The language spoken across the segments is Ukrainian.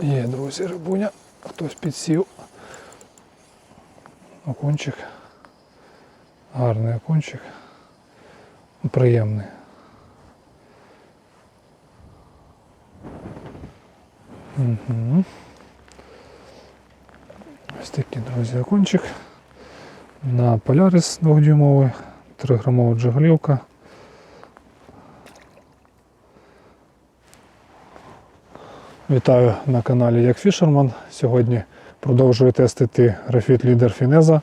Є, друзі, рибуня. Хтось підсів. Окунчик. Гарний окунчик. Приємний. Угу. Ось такий, друзі, окунчик. На Полярис 2-дюймовий, 3-грамова джиголівка. Вітаю на каналі Як Фішерман. Сьогодні продовжую тестити графіт лідер Фінеза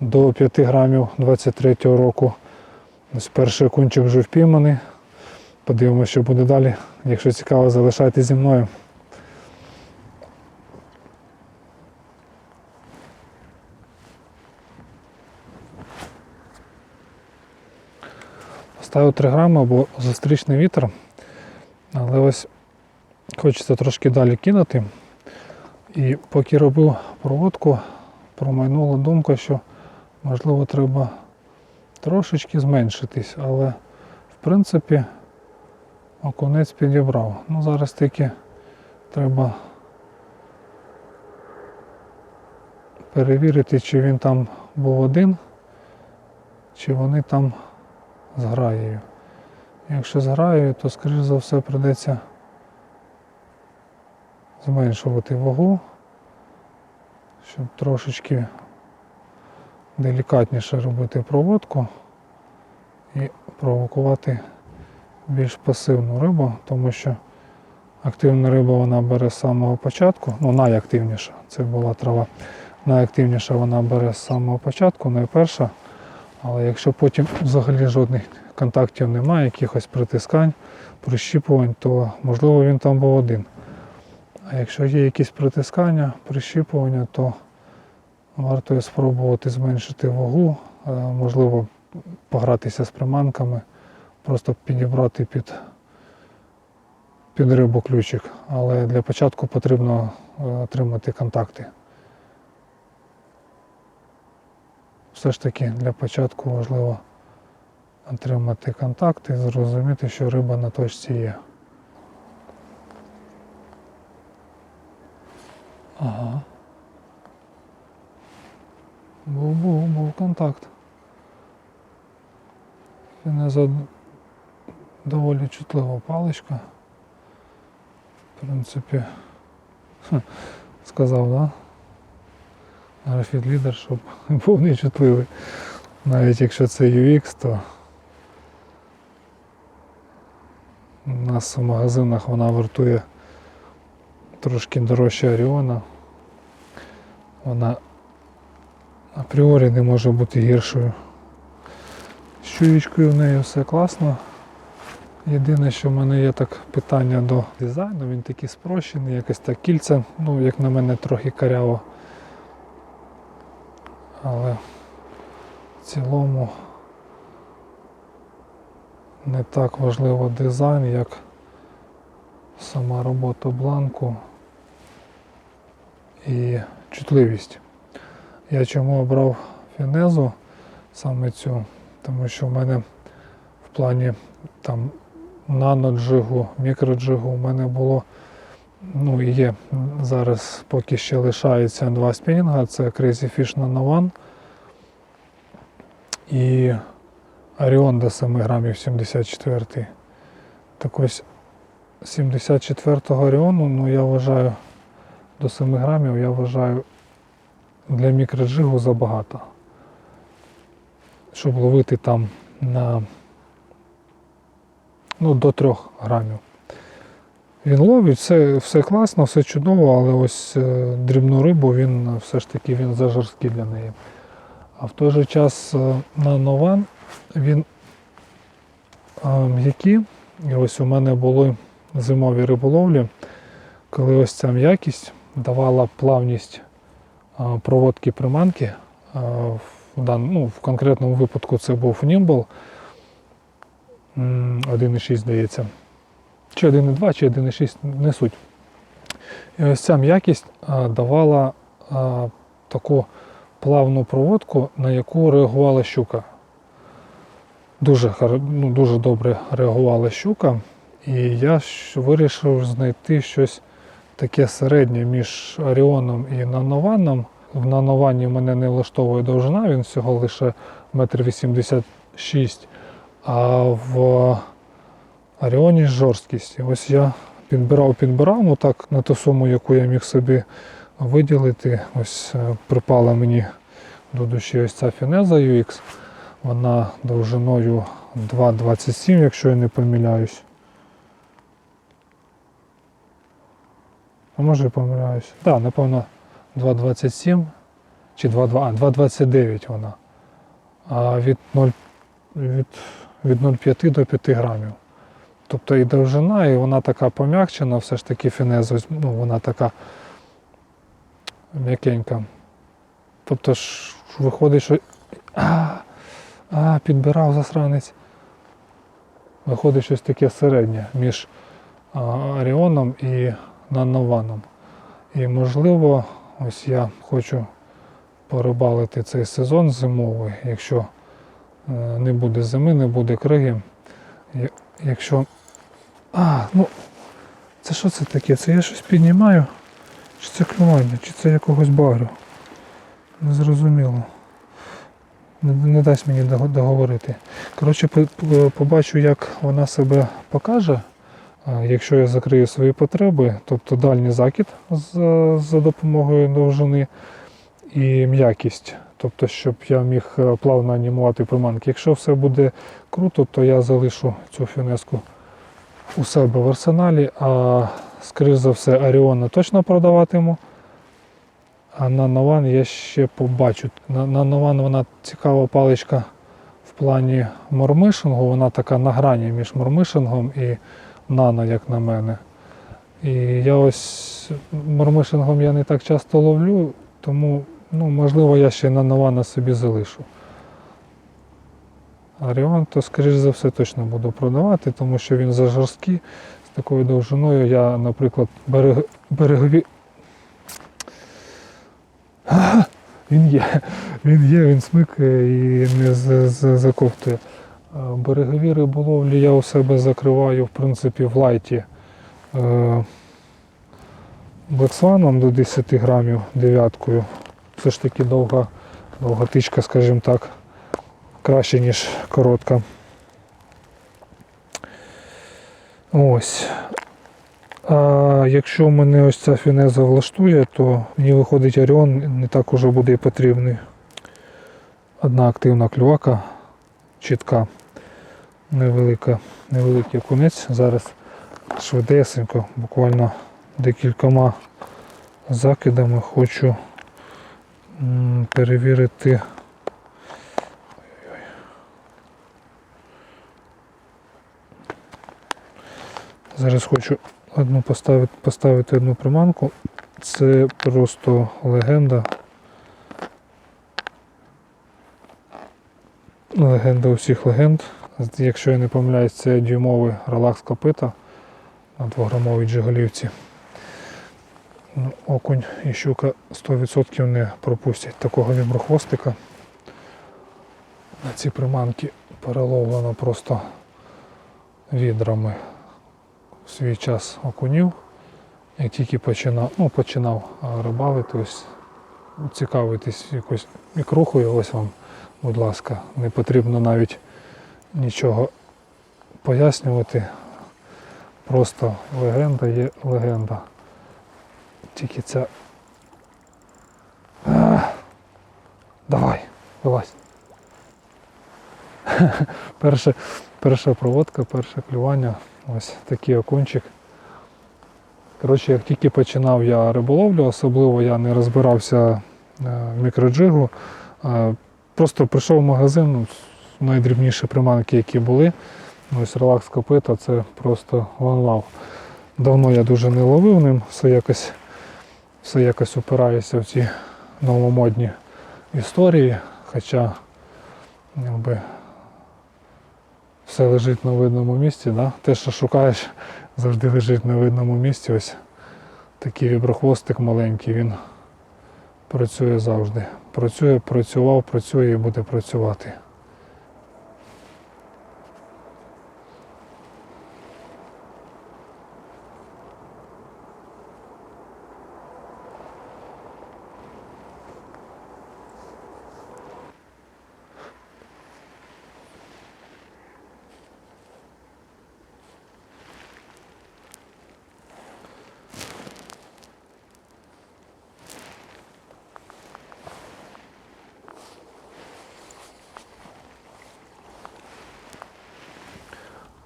до 5 грамів 23 року. Ось перший окунчик вже впійманий. Подивимося, що буде далі. Якщо цікаво, залишайтесь зі мною. Ставив 3 грами, бо зустрічний вітер. Але ось хочеться трошки далі кинути. І поки робив проводку, промайнула думка, що можливо треба трошечки зменшитись, але в принципі окунець підібрав. Ну зараз тільки треба перевірити, чи він там був один, чи вони там з граєю. Якщо з граєю, то скоріш за все прийдеться зменшувати вагу, щоб трошечки делікатніше робити проводку і провокувати більш пасивну рибу, тому що активна риба вона бере з самого початку, ну найактивніша, це була трава. Найактивніша вона бере з самого початку, найперша. Але якщо потім взагалі жодних контактів немає, якихось притискань, прищіпувань, то можливо він там був один. А якщо є якісь притискання, прищіпування, то варто спробувати зменшити вагу, е, можливо, погратися з приманками, просто підібрати під, під рибу ключик. Але для початку потрібно е, отримати контакти. Все ж таки для початку важливо отримати контакти, зрозуміти, що риба на точці є. Ага. Був, був, був контакт. Фінеза доволі чутлива паличка. В принципі, хм, сказав, да? Графіт лідер, щоб був нечутливий. Навіть якщо це UX, то у нас в магазинах вона вартує трошки дорожче Оріона. Вона апріорі не може бути гіршою. З чуєчкою в неї все класно. Єдине, що в мене є так питання до дизайну, він такий спрощений, якось так кільце, ну, як на мене, трохи каряво. Але в цілому не так важливо дизайн, як сама робота бланку і чутливість. Я чому обрав фінезу саме цю, тому що в мене в плані там наноджигу, мікроджигу у мене було, ну і є зараз поки ще лишається два спінінга, це Crazy Fish Nano One і Orion до 7 грамів 74. Так ось 74-го Оріону, ну я вважаю, до 7 грамів я вважаю для мікроджигу забагато. Щоб ловити там на ну, до 3 грамів. Він ловить, все, все класно, все чудово, але ось е, дрібну рибу він все ж таки він зажорсткий для неї. А в той же час е, на нован він е, м'який. І ось у мене були зимові риболовлі, коли ось ця м'якість давала плавність проводки приманки. В, ну, в конкретному випадку це був Nimble 1,6 здається. Чи 1,2, чи 1,6 не суть. І ось ця м'якість давала таку плавну проводку, на яку реагувала щука. Дуже, ну, дуже добре реагувала щука. І я вирішив знайти щось таке середнє між Оріоном і Нанованом. В Нановані мене не влаштовує довжина, він всього лише 1,86 м, а в Оріоні жорсткість. Ось я підбирав, підбирав, ну так на ту суму, яку я міг собі виділити. Ось е, припала мені до душі ось ця фінеза UX. Вона довжиною 2,27, якщо я не помиляюсь. А може помиляюсь. Так, да, напевно, 2,27 чи 2,2, а 2,29 вона. А від 0, від, від 0,5 до 5 грамів. Тобто і довжина, і вона така пом'якчена, все ж таки фінеза, ось, ну, вона така м'якенька. Тобто ж виходить, що. А, а, підбирав засранець. Виходить щось таке середнє між а, Оріоном і Нанованом. І можливо, ось я хочу порибалити цей сезон зимовий, якщо е, не буде зими, не буде криги. Якщо. А, ну це що це таке? Це я щось піднімаю? Чи це клювання, чи це якогось багрю? Незрозуміло. Не, не дасть мені договорити. Коротше, по- по- побачу, як вона себе покаже, якщо я закрию свої потреби, тобто дальній закид за, за допомогою довжини і м'якість. Тобто, щоб я міг е, плавно анімувати приманки. Якщо все буде круто, то я залишу цю фінеску у себе в арсеналі, а скоріш за все Оріона точно продаватиму. А на Нован я ще побачу. На, на Нован вона цікава паличка в плані мормишингу. Вона така на грані між мормишингом і нано, як на мене. І я ось мормишингом я не так часто ловлю, тому ну, можливо я ще на Нована собі залишу. Оріон, то, скоріш за все, точно буду продавати, тому що він за жорсткий, з такою довжиною. Я, наприклад, берег... берегові. Він є, він є, він смикає і не заковтує. А Берегові риболовлі я у себе закриваю, в принципі, в лайті е, блексваном до 10 грамів дев'яткою. Все ж таки довга, довга тичка, скажімо так, краще, ніж коротка. Ось. А якщо мене ось ця фінеза влаштує, то мені виходить Оріон не так уже буде і потрібний. Одна активна клювака, чітка, невелика, невеликий окунець. Зараз швидесенько, буквально декількома закидами хочу перевірити. Зараз хочу одну поставити, поставити одну приманку. Це просто легенда. Легенда усіх легенд. Якщо я не помиляюсь, це дюймовий релакс копита на 2-грамовій джиголівці. Ну, Окунь і щука 100% не пропустять такого віброхвостика. На ці приманки переловлено просто відрами в свій час окунів. Як тільки починав, ну, починав рибалити, ось цікавитись якось мікрухою, ось вам, будь ласка, не потрібно навіть нічого пояснювати. Просто легенда є легенда. Тільки ця. А, давай, вилазь. Перша, перша проводка, перше клювання. Ось такий окунчик. Коротше, як тільки починав я риболовлю, особливо я не розбирався е, в мікроджигу. Е, Просто прийшов в магазин, ну, найдрібніші приманки, які були. Ось релакс копита це просто love. Давно я дуже не ловив ним, все якось, все якось упираюся в ці новомодні історії, хоча якби, все лежить на видному місці. Да? Те, що шукаєш, завжди лежить на видному місці. Ось такий віброхвостик маленький, він працює завжди. Працює, працював, працює і буде працювати.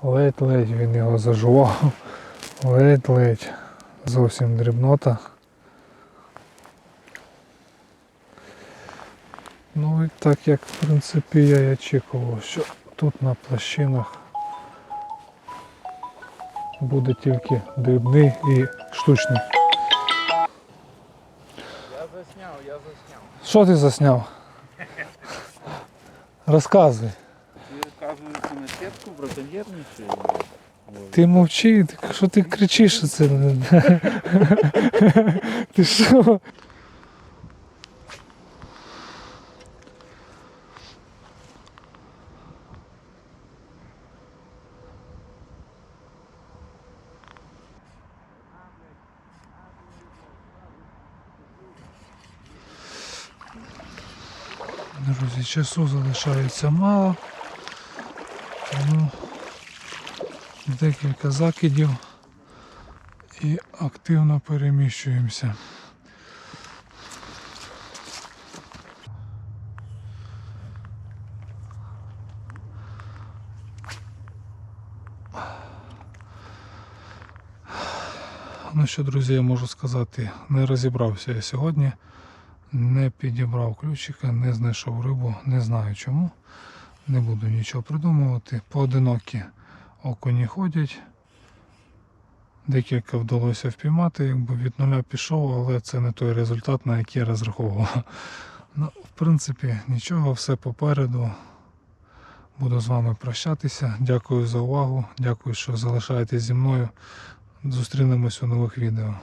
Ледь-ледь він його зажував. Ледь-ледь. Зовсім дрібнота. Ну і так як в принципі я і очікував, що тут на площинах буде тільки дрібний і штучний. Я засняв, я засняв. Що ти засняв? Розказуй. Розказуєш на. Ти мовчи, ти, що ти кричиш оце? Ти що? Друзі, часу залишається мало. Тому декілька закидів і активно переміщуємося. Ну що, друзі, я можу сказати, не розібрався я сьогодні, не підібрав ключика, не знайшов рибу, не знаю чому. Не буду нічого придумувати. Поодинокі окуні ходять. Декілька вдалося впіймати, якби від нуля пішов, але це не той результат, на який я розраховував. Ну, в принципі, нічого, все попереду. Буду з вами прощатися. Дякую за увагу. Дякую, що залишаєтесь зі мною. Зустрінемось у нових відео.